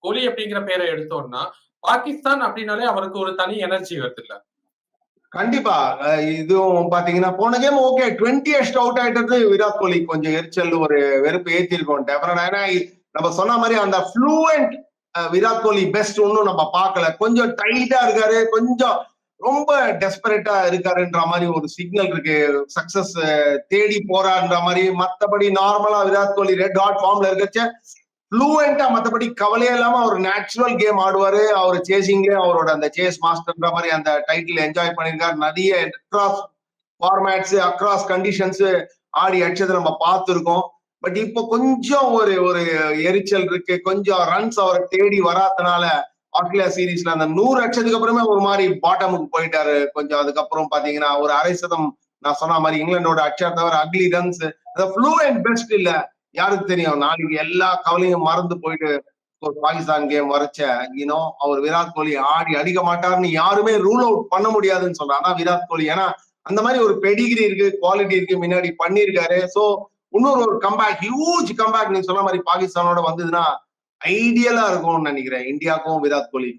கோலி அப்படிங்கிற பேரை எடுத்தோம்னா பாகிஸ்தான் அப்படின்னாலே அவருக்கு ஒரு தனி எனர்ஜி வருது இல்ல கண்டிப்பா இதுவும் பாத்தீங்கன்னா போன கேம் ஓகே டுவெண்ட்டி எஸ்ட் அவுட் ஆயிட்டது விராட் கோலி. கொஞ்சம் எரிச்சல் ஒரு வெறுப்பு ஏத்திருக்கோம். டெஃபரட் ஏன்னா நம்ம சொன்ன மாதிரி அந்த ஃப்ளூவெண்ட் விராட் கோலி பெஸ்ட் ஒன்னும் நம்ம பார்க்கல. கொஞ்சம் டைட்டா இருக்காரு. கொஞ்சம் ரொம்ப டெஸ்பரேட்டா இருக்காருன்ற மாதிரி ஒரு சிக்னல் இருக்கு. சக்சஸ் தேடி போறான்ற மாதிரி மத்தபடி நார்மலா விராட் கோலி ரெட் ஹாட் ஃபார்ம்ல இருக்கச்ச ஃப்ளூவெண்டா மத்தபடி கவலையே இல்லாம அவர் நேச்சுரல் கேம் ஆடுவாரு. அவர் சேசிங்க அவரோட அந்த சேஸ் மாஸ்டர்ன்ற மாதிரி அந்த டைட்டில் என்ஜாய் பண்ணிருக்காரு நிறைய அக்ராஸ் ஃபார்மேட்ஸ் அக்ராஸ் கண்டிஷன்ஸ் ஆடி அடிச்சதை நம்ம பார்த்துருக்கோம். பட் இப்போ கொஞ்சம் ஒரு ஒரு எரிச்சல் இருக்கு. கொஞ்சம் ரன்ஸ் அவரை தேடி வராதனால ஆஸ்திரேலியா சீரீஸ்ல அந்த நூறு அடிச்சதுக்கு அப்புறமே ஒரு மாதிரி பாட்டமுக்கு போயிட்டாரு. கொஞ்சம் அதுக்கப்புறம் பாத்தீங்கன்னா ஒரு அரை சதம் நான் சொன்ன மாதிரி இங்கிலாண்டோட அச்சா தவிர அக்லி ரன்ஸ் ஃப்ளூ அண்ட் பெஸ்ட் இல்ல. யாருக்கு தெரியும்? நாளைக்கு எல்லா கவலையும் மறந்து போயிட்டு பாகிஸ்தான் கேம் வரைச்ச யூனோ அவர் விராட் கோலி ஆடி அடிக்க மாட்டாருன்னு யாருமே ரூல் அவுட் பண்ண முடியாதுன்னு சொல்றாங்க அதான் விராட் கோலி. ஏன்னா அந்த மாதிரி ஒரு பெடிகிரி இருக்கு குவாலிட்டி இருக்கு முன்னாடி பண்ணியிருக்காரு. சோ இன்னொரு ஒரு கம்பேக் ஹியூஜ் கம்பேக் நீங்க சொன்ன மாதிரி பாகிஸ்தானோட வந்ததுன்னா ஐடியலா இருக்கும்னு நினைக்கிறேன். இந்தியாவுக்கும் விராட் கோலிக்கும்.